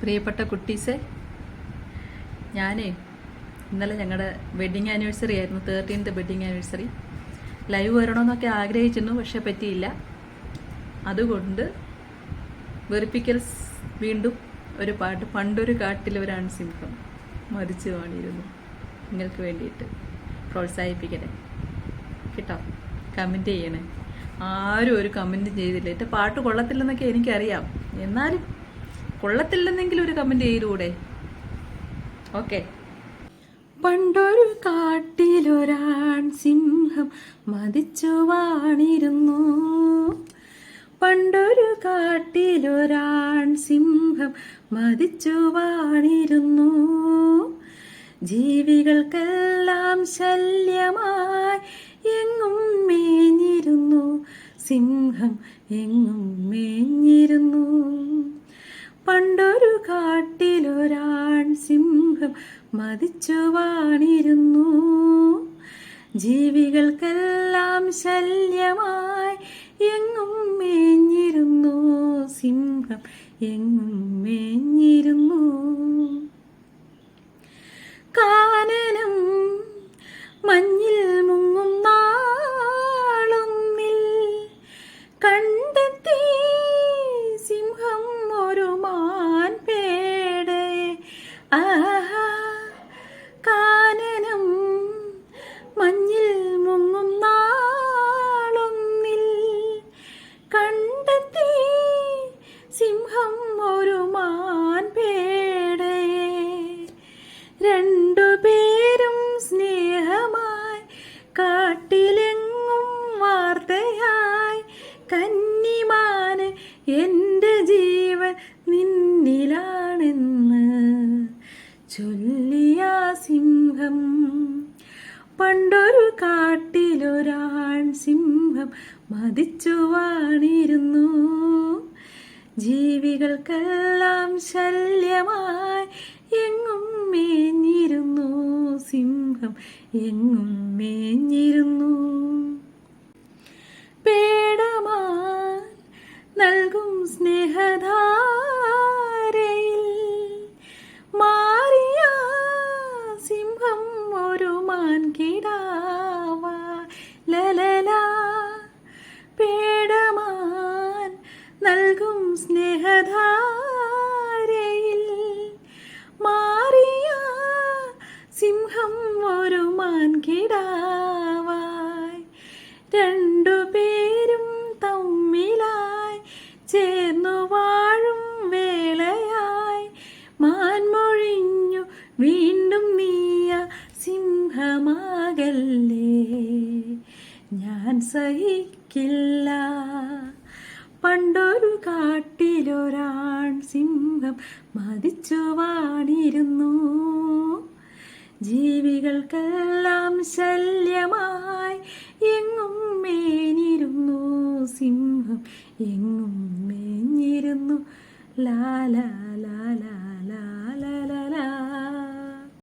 പ്രിയപ്പെട്ട കുട്ടീസെ ഞാനേ ഇന്നലെ ഞങ്ങളുടെ വെഡിങ് ആനിവേഴ്സറി ആയിരുന്നു തേർട്ടീൻത്ത് വെഡിങ് ആനിവേഴ്സറി ലൈവ് വരണമെന്നൊക്കെ ആഗ്രഹിച്ചിരുന്നു പക്ഷെ പറ്റിയില്ല. അതുകൊണ്ട് വെറുപ്പിക്കൽസ് വീണ്ടും ഒരു പാട്ട് പണ്ടൊരു കാട്ടിൽ ഒരു സിംഹം മരിച്ചു കാണിയിരുന്നു നിങ്ങൾക്ക് വേണ്ടിയിട്ട് പ്രോത്സാഹിപ്പിക്കണേ കേട്ടോ? കമന്റ് ചെയ്യണേ. ആരും ഒരു കമന്റും ചെയ്തില്ല. എന്റെ പാട്ട് കൊള്ളത്തില്ലെന്നൊക്കെ എനിക്കറിയാം. എന്നാലും കൊള്ളത്തില്ലെന്നെങ്കിലും ഒരു കമന്റ് ചെയ്തുകൂടെ ഓക്കെ പണ്ടൊരു കാട്ടിലൊരാൺ സിംഹം മതിച്ചു വാണിരുന്നു. പണ്ടൊരു കാട്ടിലൊരാൺ സിംഹം മതിച്ചു വാണിരുന്നു. ജീവികൾക്കെല്ലാം ശല്യമായി എങ്ങും മേഞ്ഞിരുന്നു. സിംഹം എങ്ങും മേഞ്ഞിരുന്നു. പണ്ടൊരു കാട്ടിലൊരാൺ സിംഹം മതിച്ചു വാണിരുന്നു ജീവികൾക്കെല്ലാം ശല്യമായി എങ്ങും മേഞ്ഞിരുന്നു. സിംഹം എങ്ങും മേഞ്ഞിരുന്നു. കാനനം മഞ്ഞിൽ മുങ്ങും നാളൊന്നിൽ കണ്ടെത്തി സിംഹം ഒരു മാൻപേടയെ ആഹാ കാനനം മഞ്ഞിൽ മുങ്ങും നാളൊന്നിൽ കണ്ടെത്തി സിംഹം ഒരു മാൻപേടയെ രണ്ടുപേരും സ്നേഹമായി കാട്ടിലെങ്ങും വാർത്തയായി കന്നിമാന് ചൊല്ലിയ സിംഹം. പണ്ടൊരു കാട്ടിലൊരാൺ സിംഹം മതിച്ചു വാണിരുന്നു ജീവികൾക്കെല്ലാം ശല്യമായി എങ്ങും മേഞ്ഞിരുന്നു സിംഹം എങ്ങും മേഞ്ഞിരുന്നു. പേടമാൻ നൽകും സ്നേഹധാരയിൽ രണ്ടുപേരും തമ്മിലായി ചേർന്നു വാഴും വേളയായി. മാൻമൊഴിഞ്ഞു വീണ്ടും നീയ സിംഹമാകല്ലേ. ഞാൻ സഹിക്കില്ല. പണ്ടൊരു കാട്ടിലൊരാൺ സിംഹം മതിച്ചു വാണിരുന്നു. ജീവികൾക്കെല്ലാം ശല്യമായി സിംഹം എങ്ങും മേഞ്ഞിരുന്നു. ലാലാ ലാ ലാ ലാ